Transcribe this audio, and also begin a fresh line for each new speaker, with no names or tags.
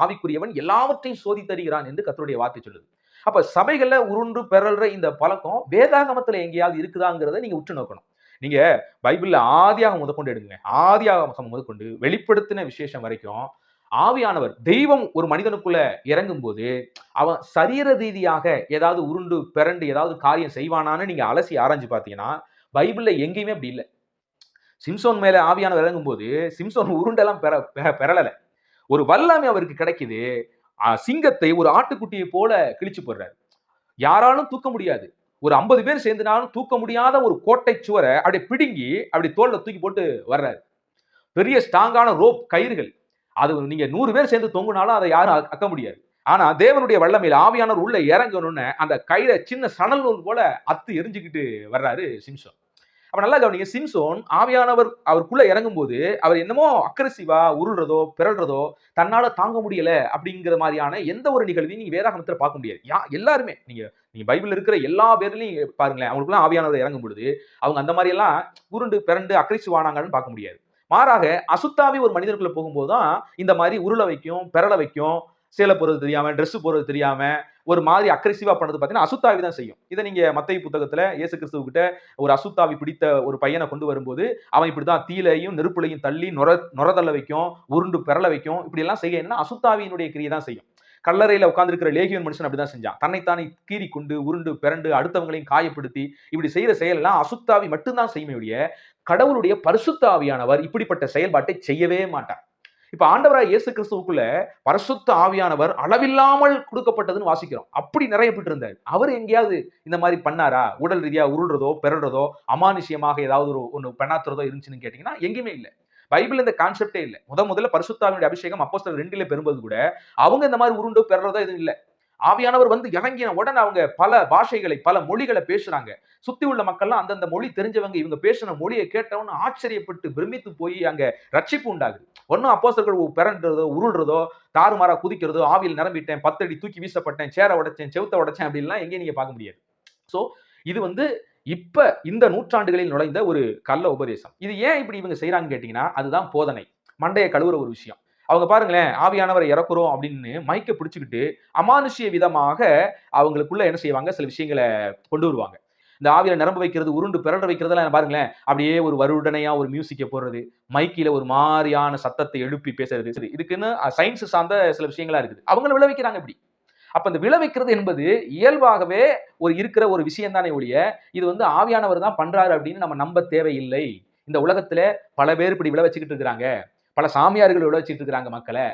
ஆவிக்குரியவன் எல்லாவற்றையும் சோதி தருகிறான் என்று கத்தருடைய வார்த்தை சொல்லுது. அப்ப சபைகள்ல உருண்டு பெறல்ற இந்த பழக்கம் வேதாகமத்துல எங்கேயாவது இருக்குதாங்கிறத நீங்க உற்று நோக்கணும். நீங்க பைபிள்ல ஆதியாக முதற்கொண்டு எடுங்க. ஆதியாக முதற்கொண்டு வெளிப்படுத்தின விசேஷம் வரைக்கும் ஆவியானவர் தெய்வம் ஒரு மனிதனுக்குள்ள இறங்கும் போது அவன் சரீர ரீதியாக ஏதாவது உருண்டு பிறண்டு ஏதாவது காரியம் செய்வானான்னு நீங்க அலசி ஆராய்ஞ்சு பார்த்தீங்கன்னா பைபிள்ல எங்கேயுமே அப்படி இல்லை. சிம்சோன் மேல ஆவியானவர் இறங்கும் போது சிம்சோன் உருண்டெல்லாம் பெற பெறலை ஒரு வல்லமை அவருக்கு கிடைக்குது சிங்கத்தை ஒரு ஆட்டுக்குட்டியை போல கிழிச்சு போடுறாரு. யாராலும் தூக்க முடியாது. ஒரு ஐம்பது பேர் சேர்ந்துனாலும் தூக்க முடியாத ஒரு கோட்டை சுவரை அப்படியே பிடுங்கி அப்படி தோல்ல தூக்கி போட்டு வர்றாரு. பெரிய ஸ்ட்ராங்கான ரோப் கயிறுகள். அது நீங்க நூறு பேர் சேர்ந்து தொங்குனாலும் அதை யாரும் அக்க- முடியாது. ஆனா தேவனுடைய வல்லமையில் ஆவியானவர் உள்ள இறங்கணும்னு அந்த கயிறை சின்ன சணல் நூல் போல அத்து எரிஞ்சுக்கிட்டு வர்றாரு சிம்சன். அப்ப நல்லா கவனிங்க சிம்சோன் ஆவியானவர் அவருக்குள்ள இறங்கும் போது அவர் என்னமோ அக்ரஸிவா உருள்றதோ பிறல்றதோ தன்னால தாங்க முடியல அப்படிங்கிற மாதிரியான எந்த ஒரு நிகழ்வையும் நீங்க வேதாகமத்துல பார்க்க முடியாது. யா எல்லாருமே நீங்க நீங்க பைபிள் இருக்கிற எல்லா பேர்லையும் பாருங்களேன் அவங்களுக்குலாம் ஆவியானவர் இறங்கும் பொழுது அவங்க அந்த மாதிரி எல்லாம் உருண்டு பிறண்டு அக்ரிசிவ் பார்க்க முடியாது. மாறாக அசுத்தாவி ஒரு மனிதனுக்குள்ள போகும்போது தான் இந்த மாதிரி உருளை வைக்கும் பெறல வைக்கும் சேலை போடுறது தெரியாமல் ட்ரெஸ் போடுறது தெரியாமல் ஒரு மாதிரி அக்ரெசிவாக பண்ணது பார்த்தீங்கன்னா அசுத்தாவி தான் செய்யும். இதை நீங்கள் மத்திய புத்தகத்தில் இயேசு கிறிஸ்துவகிட்ட ஒரு அசுத்தாவி பிடித்த ஒரு பையனை கொண்டு வரும்போது அவன் இப்படி தான் தீலையும் நெருப்புலையும் தள்ளி நொர நொரதள்ள வைக்கும் உருண்டு பெறல வைக்கும் இப்படி எல்லாம் செய்ய என்ன அசுத்தாவியினுடைய கிரியை தான் செய்யும். கல்லறையில் உட்காந்துருக்கிற லேகியன் மனுஷன் அப்படிதான் செஞ்சான். தன்னைத்தானே கீறி கொண்டு உருண்டு பிறண்டு அடுத்தவங்களையும் காயப்படுத்தி இப்படி செய்கிற செயலெல்லாம் அசுத்தாவி மட்டும்தான் செய்யுமே ஒழிய கடவுளுடைய பரிசுத்தாவியானவர் இப்படிப்பட்ட செயல்பாட்டை செய்யவே மாட்டார். இப்ப ஆண்டவராய் இயேசு கிறிஸ்துவுக்குள்ள பரிசுத்த ஆவியானவர் அளவில்லாமல் கொடுக்கப்பட்டதுன்னு வாசிக்கிறோம். அப்படி நிறையப்பட்டு இருந்தார் அவர் எங்கேயாவது இந்த மாதிரி பண்ணாரா? உடல் ரீதியா உருள்றதோ பெறறதோ அமானுஷ்யமாக ஏதாவது ஒரு ஒன்று பெண்ணாத்துறதோ இருந்துச்சுன்னு கேட்டீங்கன்னா எங்கேயுமே இல்லை. பைபிள் இந்த கான்செப்டே இல்லை. முத முதல்ல பரிசுத்தாவினுடைய அபிஷேகம் அப்போஸ்தலர் ரெண்டுல பெறும்போது கூட அவங்க இந்த மாதிரி உருண்டோ பெறறதோ எதுவும் இல்லை. ஆவியானவர் வந்து இறங்கின உடனே அவங்க பல பாஷைகளை பல மொழிகளை பேசுறாங்க. சுத்தி உள்ள மக்கள்லாம் அந்தந்த மொழி தெரிஞ்சவங்க இவங்க பேசின மொழியை கேட்டவொன்னு ஆச்சரியப்பட்டு பிரமித்து போய் அங்க ரட்சிப்பு உண்டாகுது. ஒன்றும் அப்போசர்கள் பிறன்றதோ உருள்றதோ தாறுமாறா குதிக்கிறதோ ஆவியில் நிரம்பிட்டேன் பத்தடி தூக்கி வீசப்பட்டேன் சேர உடைச்சேன் செவுத்த உடைச்சேன் அப்படின்லாம் எங்கேயும் நீங்க பார்க்க முடியாது. ஸோ இது வந்து இப்ப இந்த நூற்றாண்டுகளில் நுழைந்த ஒரு கள்ள உபதேசம். இது ஏன் இப்படி இவங்க செய்யறாங்கன்னு கேட்டீங்கன்னா அதுதான் போதனை. மண்டையை கழுவுற ஒரு விஷயம். அவங்க பாருங்களேன் ஆவியானவரை இறக்குறோம் அப்படின்னு மைக்க பிடிச்சிக்கிட்டு அமானுஷ்ய விதமாக அவங்களுக்குள்ள என்ன செய்வாங்க? சில விஷயங்களை கொண்டு வருவாங்க. இந்த ஆவியில நிரம்ப வைக்கிறது உருண்டு பிறட வைக்கிறதெல்லாம் பாருங்களேன் அப்படியே ஒரு வருடனையா ஒரு மியூசிக்கை போடுறது மைக்கில ஒரு மாதிரியான சத்தத்தை எழுப்பி பேசுறது சரி, இதுக்குன்னு சயின்ஸ் சார்ந்த சில விஷயங்களா இருக்குது. அவங்கள விளைவிக்கிறாங்க இப்படி. அப்ப இந்த விளைவிக்கிறது என்பது இயல்பாகவே ஒரு இருக்கிற ஒரு விஷயம் தானே ஒழிய இது வந்து ஆவியானவர் தான் பண்றாரு அப்படின்னு நம்ம நம்ப தேவையில்லை. இந்த உலகத்துல பல பேர் இப்படி விளை வச்சுக்கிட்டு இருக்கிறாங்க. பல சாமியார்கள் விளை வச்சுட்டு இருக்கிறாங்க மக்களை.